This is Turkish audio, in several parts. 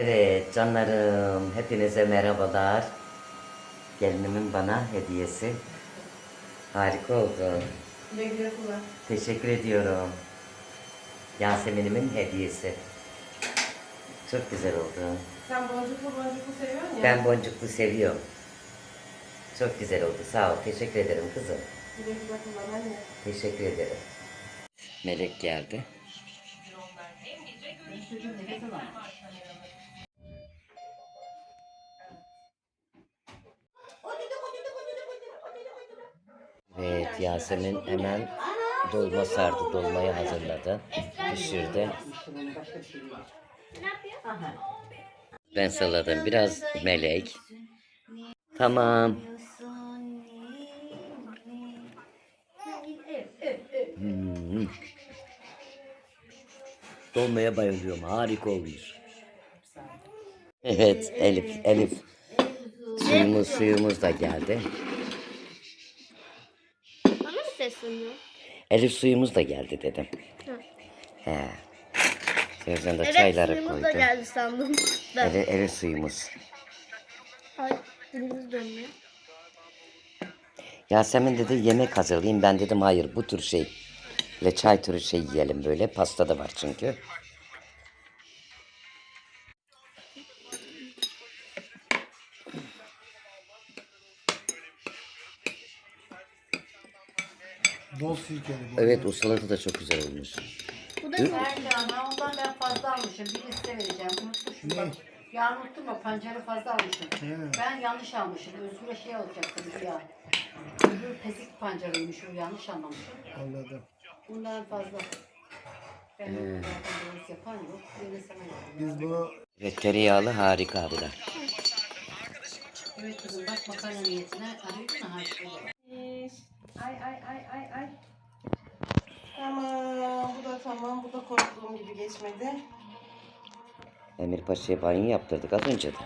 Evet canlarım hepinize merhabalar. Gelinimin bana hediyesi. Harika oldu. Teşekkür ediyorum. Yasemin'imin hediyesi. Çok güzel oldu. Sen boncuklu boncuklu seviyorsun ya. Ben boncuklu seviyorum. Çok güzel oldu. Sağ ol. Teşekkür ederim kızım. Teşekkür ederim. Melek geldi. Evet Yasemin hemen dolma sardı. Dolmayı hazırladı. Pişirdi. Ben salladım. Biraz melek. Tamam. Hmm. Dolmaya bayılıyorum. Harika oluyor. Evet Elif, Elif. Suyumuz, suyumuz da geldi. Elif suyumuz da geldi dedim. Hı. He. Da Evet çayları suyumuz koydu. da geldi sandım. Ben. Elif, Elif suyumuz. Ay dilimiz dönmüyor. Yasemin dedi yemek hazırlayayım. Ben dedim hayır bu tür şey. Ve çay türü şey yiyelim böyle. Pasta da var çünkü. Sirkeli bu. Evet o salata da çok güzel olmuş. Bu da Nerede ama ondan ben fazla almışım. Bir liste vereceğim. Unutmuşum bak. Yarın unuttum bak pancarı fazla almışım. He. Ben yanlış almışım. Özgür'e şey alacaktım ya. Özgür pesik pancarıymış o yanlış anlamışım. Anladım. Bundan fazla. Ben zaten doğrusu yapan yok. Yine sana yaptım. Biz bunu Evet tereyağlı harika abiler. Evet kızım bak makarna niyetine arıyordun ha şöyle. Ay ay ay ay ay. Tamam bu da tamam. Bu da korktuğum gibi geçmedi. Emir Paşa'ya banyo yaptırdık az önce de.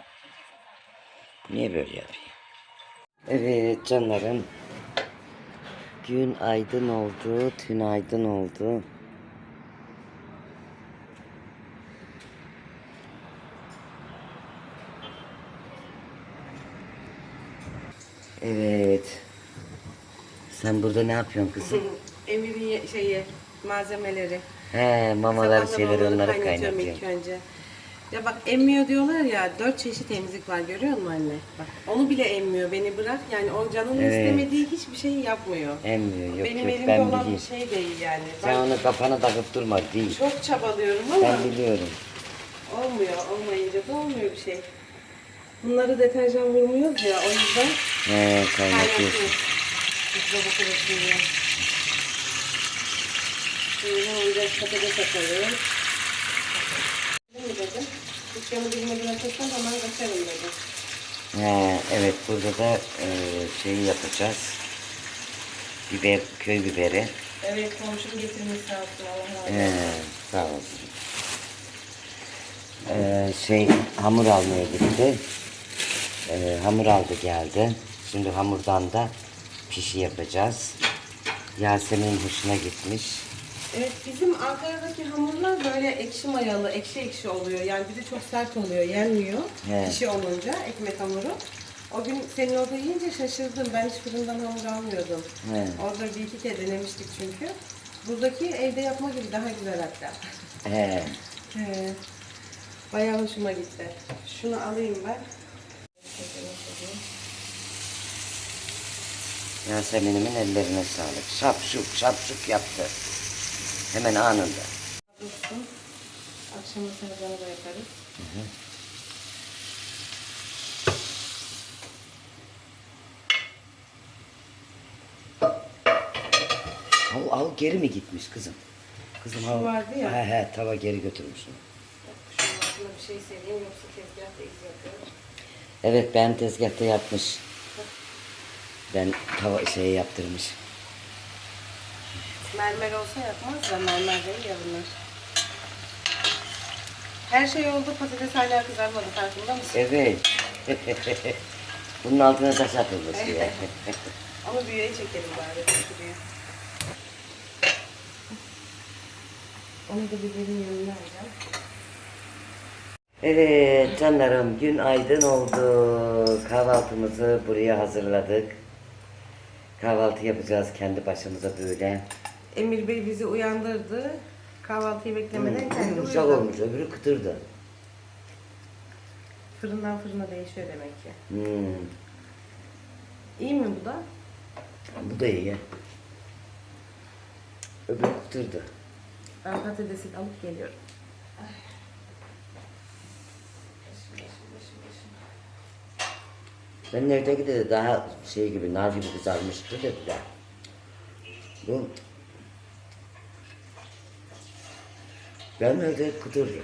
Niye böyle yapıyor? Evet canlarım. Gün aydın oldu, tün aydın oldu. Evet. Sen burada ne yapıyorsun kızım? Emir'in ye- şeyi malzemeleri. He mamaları Sabahları şeyleri onları kaynatıyorum kaynatıyor. ilk önce. Ya bak emmiyor diyorlar ya dört çeşit emzik var görüyor musun anne? Bak onu bile emmiyor beni bırak yani o canının Evet. istemediği hiçbir şeyi yapmıyor. Emmiyor yok Benim yok elimde ben olan bir biliyorum. şey değil yani. Sen Ben onu kafana takıp durma değil. çok çabalıyorum ama Ben biliyorum. olmuyor. Olmayınca da olmuyor bir şey. Bunları deterjan vurmuyoruz ya o yüzden He kaynatıyorsun. kaynatıyoruz. Kurutsun diye. Şimdi önce patates atalım. Değil mi dedim? Dükkanı bilmeden açarsam hemen kaçarım dedim. He, evet burada da e, şeyi yapacağız. Biber, köy biberi. Evet komşum getirmiş sağ olsun Allah razı olsun. sağ olsun. E, şey hamur almaya gitti. E, hamur aldı geldi. Şimdi hamurdan da pişi yapacağız. Yasemin hoşuna gitmiş. Evet bizim Ankara'daki hamurlar böyle ekşi mayalı, ekşi ekşi oluyor. Yani bir de çok sert oluyor, yenmiyor. He. Pişi olunca ekmek hamuru. O gün senin orada yiyince şaşırdım. Ben hiç fırından hamur almıyordum. He. Orada bir iki kere denemiştik çünkü. Buradaki evde yapma gibi daha güzel hatta. He, He. Bayağı hoşuma gitti. Şunu alayım ben. Yasemin'imin ellerine sağlık. Şapşuk şapşuk yaptı. Hemen anında. Dursun. Akşama sarıdanı da yaparız. Al, al geri mi gitmiş kızım? Kızım Şu al. vardı ya. He he tava geri götürmüş. Şunun altına bir şey sereyim yoksa tezgahta iz yapıyor. Evet ben tezgahta yapmış. Ben tava şey yaptırmış. Mermer olsa yapmaz da mermer değil ya bunlar. Her şey oldu patates hala kızarmadı farkında mısın? Evet. Bunun altına taş atılmış diye. Ama büyüğe çekelim bari şuraya. Onu da biberin yanına alacağım. Evet canlarım gün aydın oldu. Kahvaltımızı buraya hazırladık. Kahvaltı yapacağız kendi başımıza böyle. Emir Bey bizi uyandırdı. Kahvaltıyı beklemeden kendi Yumuşak uyudu. olmuş öbürü kıtırdı. Fırından fırına değişiyor demek ki. Hmm, İyi mi bu da? bu da iyi. Öbürü kıtırdı. Ben patatesi alıp geliyorum. Ben neredeki de daha şey gibi nar gibi kızarmıştı dediler. Bu ben evde kıtırdı.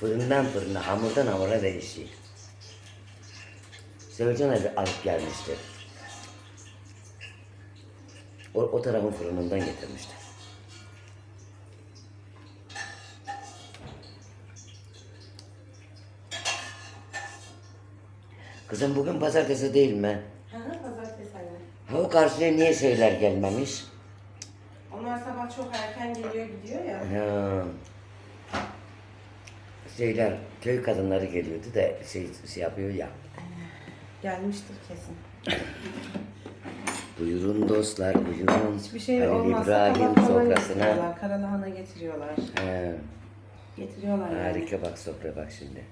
Fırından fırına, hamurdan hamura değişiyor. Sevcan abi alıp gelmişti. O, o tarafın fırınından getirmişti. Kızım bugün pazartesi değil mi? Hı hı pazartesi anne. Ha o karşıya niye şeyler gelmemiş? Onlar sabah çok erken geliyor gidiyor ya. Ha. Şeyler, köy kadınları geliyordu da şey, şey yapıyor ya. Gelmiştir kesin. Buyurun dostlar, buyurun. Hiçbir şey Halil olmazsa İbrahim sofrasına. Karalahana getiriyorlar. He, Getiriyorlar yani. harika bak sofra bak şimdi.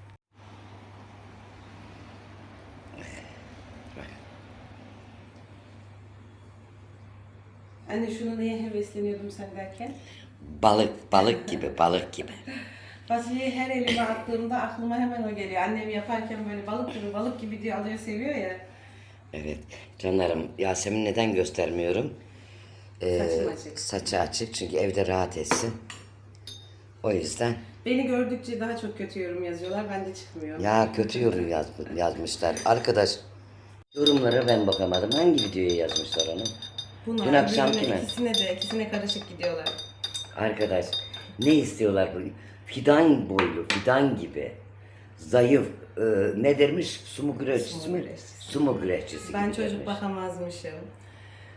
Anne şunu neye hevesleniyordum sen derken? Balık, balık gibi, balık gibi. Fasulyeyi her elime attığımda aklıma hemen o geliyor. Annem yaparken böyle balık gibi balık gibi diye alıyor seviyor ya. Evet, canlarım Yasemin neden göstermiyorum? Ee, Saçım açık. Saçı açık çünkü evde rahat etsin. O yüzden Beni gördükçe daha çok kötü yorum yazıyorlar. Ben de çıkmıyor. Ya kötü yorum yaz, yazmışlar. Arkadaş yorumlara ben bakamadım. Hangi videoya yazmışlar onu? Bunlar Dün akşam birbirine, kime? ikisine de ikisine karışık gidiyorlar. Arkadaş ne istiyorlar bu? Fidan boylu, fidan gibi. Zayıf, e, ne dermiş? Sumu güreşçisi mi? güreşçisi. Sumu güreşçisi Ben gibi çocuk dermiş. bakamazmışım.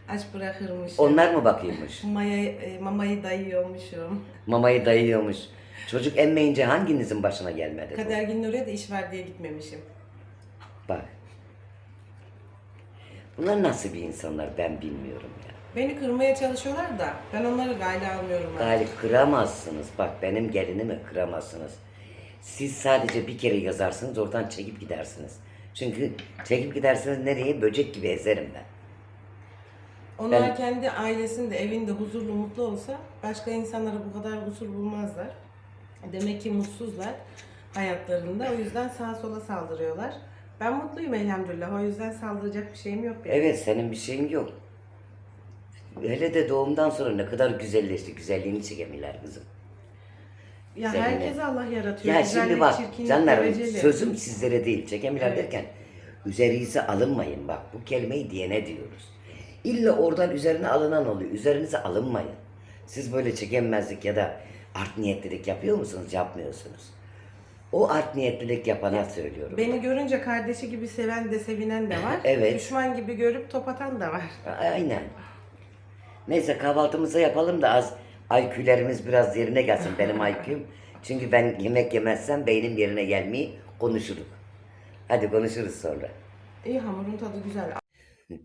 Aç bırakırmışım. Onlar mı bakıyormuş? Maya, e, mamayı dayıyormuşum. Mamayı dayıyormuş. Çocuk emmeyince hanginizin başına gelmedi bu? Kader günün oraya da iş var diye gitmemişim. Bak. Bunlar nasıl bir insanlar ben bilmiyorum ya. Beni kırmaya çalışıyorlar da ben onları gayla almıyorum. artık. Gali kıramazsınız. Bak benim gelinimi kıramazsınız. Siz sadece bir kere yazarsınız oradan çekip gidersiniz. Çünkü çekip gidersiniz nereye? Böcek gibi ezerim ben. Onlar Ben- kendi ailesinde, evinde huzurlu, mutlu olsa başka insanlara bu kadar huzur bulmazlar. Demek ki mutsuzlar hayatlarında. O yüzden sağa sola saldırıyorlar. Ben mutluyum elhamdülillah. O yüzden saldıracak bir şeyim yok benim. Evet senin bir şeyin yok. Hele de doğumdan sonra ne kadar güzelleşti. Güzelliğini çekemiyorlar kızım. Ya Seninle. herkese Allah yaratıyor. Ya Güzellik, şimdi bak canlarım dereceli. sözüm sizlere değil. Çekemiyorlar Evet. derken üzerinize alınmayın bak. Bu kelimeyi diyene diyoruz. İlla oradan üzerine alınan oluyor. Üzerinize alınmayın. Siz böyle çekemezlik ya da art niyetlilik yapıyor musunuz? Yapmıyorsunuz. O art niyetlilik yapana söylüyorum. Beni görünce kardeşi gibi seven de sevinen de var. Evet. Düşman gibi görüp top atan da var. Aynen. Neyse kahvaltımızı yapalım da az IQ'lerimiz biraz yerine gelsin benim IQ'm. Çünkü ben yemek yemezsem beynim yerine gelmeyi konuşuruz. Hadi konuşuruz sonra. İyi hamurun tadı güzel.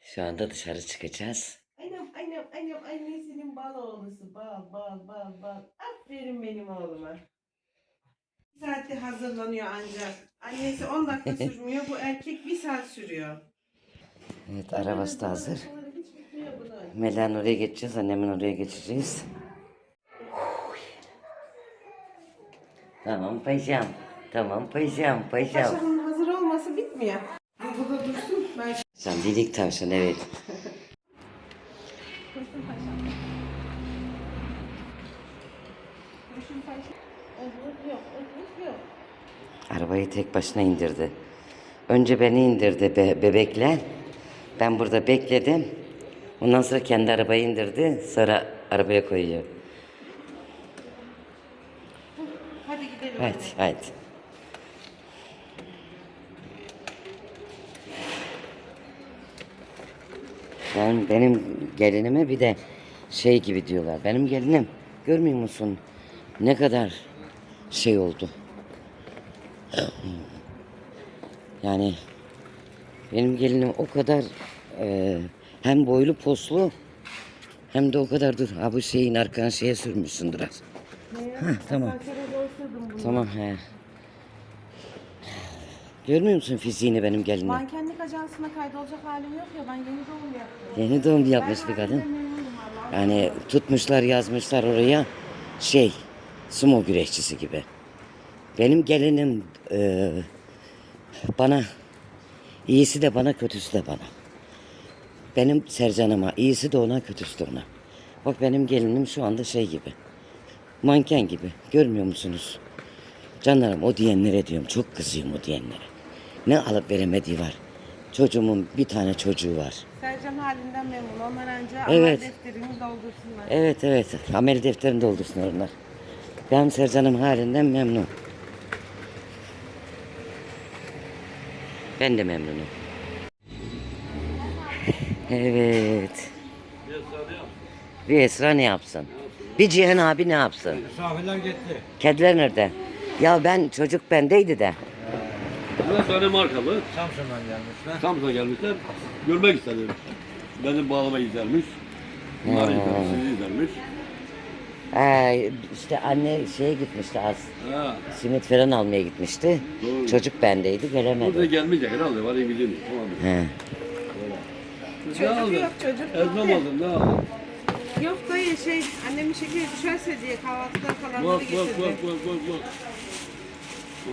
Şu anda dışarı çıkacağız. Annem, annem, annem, annesinin bal oğlusu. Bal, bal, bal, bal. Aferin benim oğluma. Saatte hazırlanıyor ancak. Annesi 10 dakika sürmüyor, bu erkek bir saat sürüyor. Evet arabası da hazır. Melen oraya geçeceğiz, annemin oraya geçeceğiz. Tamam paşam. Tamam paşam, paşam. Paşamın hazır olması bitmiyor. Bu burada dursun. Ben Sen dilik tavşan evet. yok, yok, yok. Arabayı tek başına indirdi. Önce beni indirdi be- bebekle. Ben burada bekledim. Ondan sonra kendi arabayı indirdi. Sonra arabaya koyuyor. Hadi gidelim. Haydi, haydi. Ben benim gelinime bir de şey gibi diyorlar. Benim gelinim görmüyor musun? Ne kadar şey oldu. Yani benim gelinim o kadar e, hem boylu poslu hem de o kadar dur. Ha bu şeyin arkan şeye sürmüşsün biraz. Heh, tamam. Tamam he. Görmüyor musun fiziğini benim gelinim? Mankenlik ajansına kaydolacak halim yok ya ben yeni doğum yaptım. Yeni doğum yapmış bir kadın. Yani tutmuşlar yazmışlar oraya şey sumo güreşçisi gibi. Benim gelinim e, bana iyisi de bana kötüsü de bana. Benim Sercan'ıma iyisi de ona kötüsü de ona. Bak benim gelinim şu anda şey gibi. Manken gibi. Görmüyor musunuz? Canlarım o diyenlere diyorum. Çok kızıyorum o diyenlere. Ne alıp veremediği var. Çocuğumun bir tane çocuğu var. Sercan halinden memnun. Onlar önce Evet. amel defterini doldursunlar. Evet evet. Amel defterini doldursun onlar. Ben Sercan'ım halinden memnun. Ben de memnunum. Evet. Bir Esra ne yapsın? Bir Cihan abi ne yapsın? Misafirler gitti. Kediler nerede? Ya ben çocuk bendeydi de. Evet Danimarkalı. Samsun'dan gelmişler. Samsun'a gelmişler. Görmek istedim. Benim bağlama izlermiş. Bunlar izlermiş, sizi izlermiş. Ee, işte anne şeye gitmişti az. Ha. Simit falan almaya gitmişti. Doğru. Çocuk bendeydi Burada gelemedi. gelmeyecek herhalde. Var iyi biliyorum. Tamam. He. ne aldın? yok, çocuk Ezmem yok. aldın ne aldın? Yok dayı şey annemin şekeri düşerse diye kahvaltıdan kalanları Bak bak getirdi. bak bak bak bak.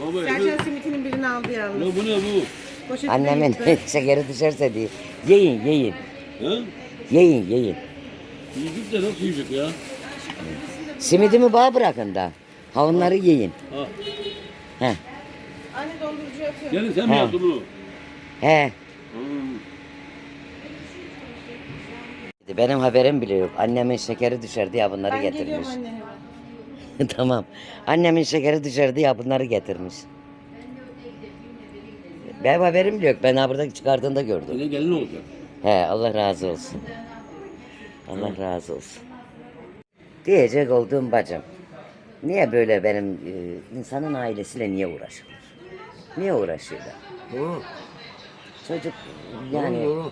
Abi, Sercan simitinin birini aldı yalnız. bu, bu ne bu? Poşetine Annemin gitti. şekeri düşerse diye. Yiyin yiyin. Ha? Yiyin yiyin. Yiyecek de nasıl yiyecek ya? Simidimi bağ bırakın da. Ha onları yiyin. Ha. He. Anne dondurucuya atıyor. Yani sen mi yaptın bunu? He. Hmm. Benim haberim bile yok. Annemin şekeri düşer diye bunları Ben getirmiş. geliyorum anne. tamam. Annemin şekeri düşer diye bunları getirmiş. Benim haberim bile yok. Ben ha burada çıkardığında gördüm. Yine gelin olacak. He Allah razı olsun. Allah razı olsun. Diyecek olduğum bacım. Niye böyle benim e, insanın ailesiyle niye uğraşılır? Niye uğraşıyorlar? Doğru. Çocuk yani Doğru.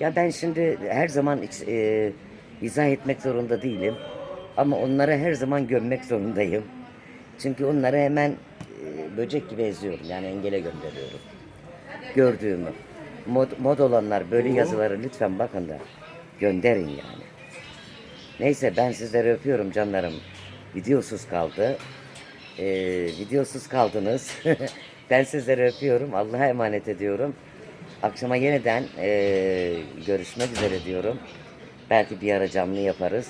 ya ben şimdi her zaman hiç, e, izah etmek zorunda değilim. Ama onları her zaman gömmek zorundayım. Çünkü onları hemen e, böcek gibi eziyorum. Yani engele gönderiyorum. Gördüğümü. Mod, mod olanlar böyle yazıları lütfen bakın da gönderin yani. Neyse ben sizleri öpüyorum canlarım. Videosuz kaldı. E, videosuz kaldınız. ben sizleri öpüyorum. Allah'a emanet ediyorum. Akşama yeniden e, görüşmek üzere diyorum. Belki bir ara canlı yaparız.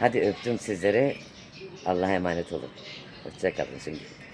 Hadi öptüm sizleri. Allah'a emanet olun. Hoşçakalın şimdi.